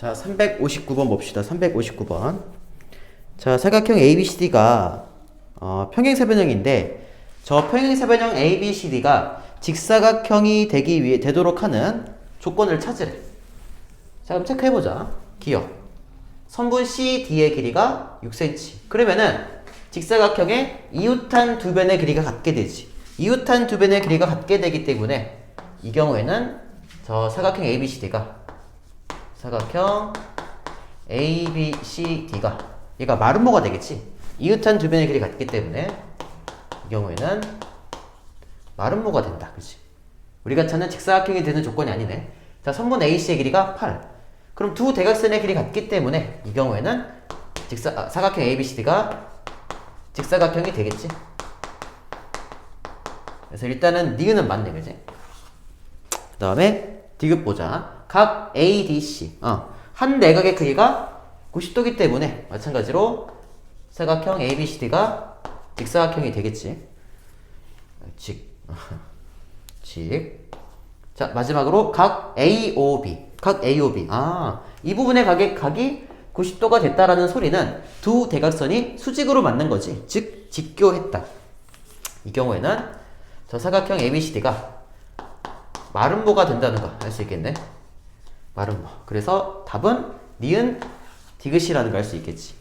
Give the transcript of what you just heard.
자, 359번 봅시다. 359번. 자, 사각형 ABCD가 어, 평행세변형인데 저 평행세변형 ABCD가 직사각형이 되기 위해 되도록 하는 조건을 찾으래. 자, 그럼 체크해 보자. 기억. 선분 CD의 길이가 6cm. 그러면은 직사각형의 이웃한 두 변의 길이가 같게 되지. 이웃한 두 변의 길이가 같게 되기 때문에 이 경우에는 저 사각형 ABCD가 사각형 ABCD가 얘가 마름모가 되겠지. 이웃한 두 변의 길이 같기 때문에 이 경우에는 마름모가 된다. 그렇지? 우리가 찾는 직사각형이 되는 조건이 아니네. 자, 선분 AC의 길이가 8. 그럼 두 대각선의 길이 같기 때문에 이 경우에는 직사 아, 사각형 ABCD가 직사각형이 되겠지. 그래서 일단은 니은은 맞네, 그지? 그 다음에 디귿 보자. 각 ADC. 어, 한 내각의 크기가 90도기 때문에 마찬가지로 사각형 ABCD가 직사각형이 되겠지. 직. 직. 자, 마지막으로 각 AOB. 각 AOB. 아, 이 부분의 각의 각이 90도가 됐다라는 소리는 두 대각선이 수직으로 맞는 거지. 즉, 직교했다. 이 경우에는 저 사각형 ABCD가 마름모가 된다는 거 알 수 있겠네. 마름모. 그래서 답은 니은 디귿이라는 거알수 있겠지.